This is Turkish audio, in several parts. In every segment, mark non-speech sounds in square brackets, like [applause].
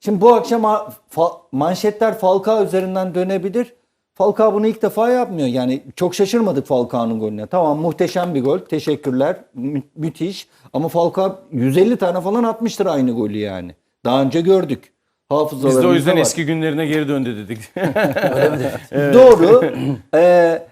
Şimdi bu akşam manşetler Falcao üzerinden dönebilir. Falcao bunu ilk defa yapmıyor. Yani çok şaşırmadık Falcao'nun golüne. Tamam muhteşem bir gol. Teşekkürler. Mü- müthiş. Ama Falcao 150 tane falan atmıştır aynı golü yani. Daha önce gördük. Hafızalarımızda Biz de o yüzden var. eski günlerine geri döndü dedik. [laughs] [laughs] Doğru. Ee,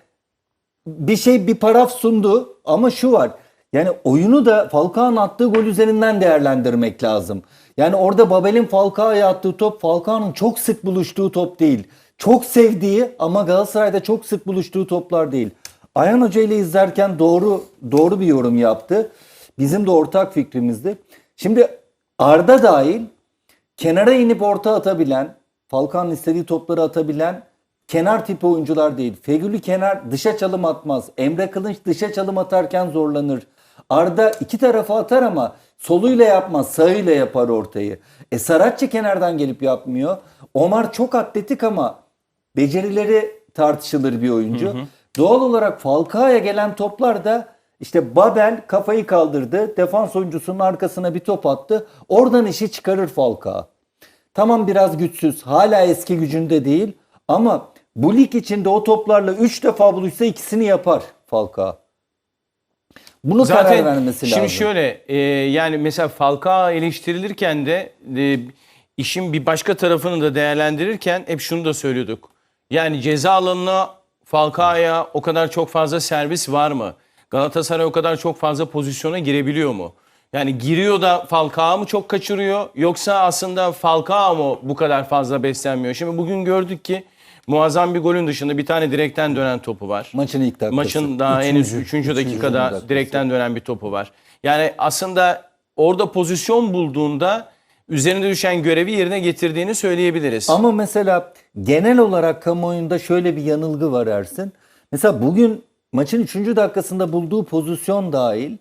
bir şey bir paraf sundu ama şu var. Yani oyunu da Falcao'nun attığı gol üzerinden değerlendirmek lazım. Yani orada Babel'in Falcao'ya attığı top Falcao'nun çok sık buluştuğu top değil. Çok sevdiği ama Galatasaray'da çok sık buluştuğu toplar değil. Ayhan Hoca ile izlerken doğru doğru bir yorum yaptı. Bizim de ortak fikrimizdi. Şimdi Arda dahil kenara inip orta atabilen, Falcao'nun istediği topları atabilen kenar tipi oyuncular değil. Fegüli kenar dışa çalım atmaz. Emre Kılınç dışa çalım atarken zorlanır. Arda iki tarafa atar ama soluyla yapmaz, sağıyla yapar ortayı. E Saratçı kenardan gelip yapmıyor. Omar çok atletik ama becerileri tartışılır bir oyuncu. Doğal olarak Falcao'ya gelen toplar da işte Babel kafayı kaldırdı. Defans oyuncusunun arkasına bir top attı. Oradan işi çıkarır Falcao. Tamam biraz güçsüz. Hala eski gücünde değil. Ama bu lig içinde o toplarla 3 defa buluşsa ikisini yapar Falcao. Bunu karar Zaten vermesi şimdi lazım. şöyle e, yani mesela Falcao eleştirilirken de e, işin bir başka tarafını da değerlendirirken hep şunu da söylüyorduk. Yani ceza alanına Falcao'ya o kadar çok fazla servis var mı? Galatasaray o kadar çok fazla pozisyona girebiliyor mu? Yani giriyor da Falcao mu çok kaçırıyor yoksa aslında Falcao mu bu kadar fazla beslenmiyor? Şimdi bugün gördük ki muazzam bir golün dışında bir tane direkten dönen topu var. Maçın ilk dakikası. Maçın daha henüz 3. dakikada dakikası. direkten dönen bir topu var. Yani aslında orada pozisyon bulduğunda üzerine düşen görevi yerine getirdiğini söyleyebiliriz. Ama mesela genel olarak kamuoyunda şöyle bir yanılgı var Ersin. Mesela bugün maçın 3. dakikasında bulduğu pozisyon dahil,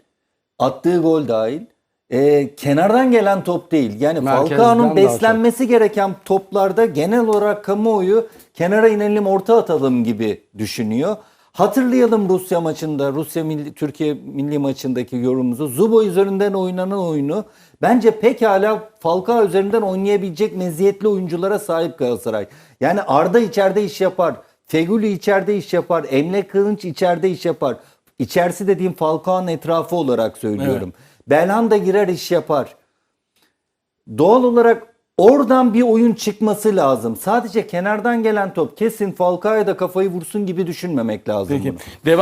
attığı gol dahil, e, kenardan gelen top değil. Yani Merkezden Falcao'nun beslenmesi gereken toplarda genel olarak kamuoyu kenara inelim orta atalım gibi düşünüyor. Hatırlayalım Rusya maçında, Rusya milli, Türkiye milli maçındaki yorumumuzu. Zubo üzerinden oynanan oyunu bence pekala Falcao üzerinden oynayabilecek meziyetli oyunculara sahip Galatasaray. Yani Arda içeride iş yapar. Feguli içeride iş yapar. Emre Kılınç içeride iş yapar. İçerisi dediğim Falcao'nun etrafı olarak söylüyorum. Belhanda girer iş yapar. Doğal olarak oradan bir oyun çıkması lazım. Sadece kenardan gelen top kesin Falcao'ya da kafayı vursun gibi düşünmemek lazım. Peki. bunu. Devam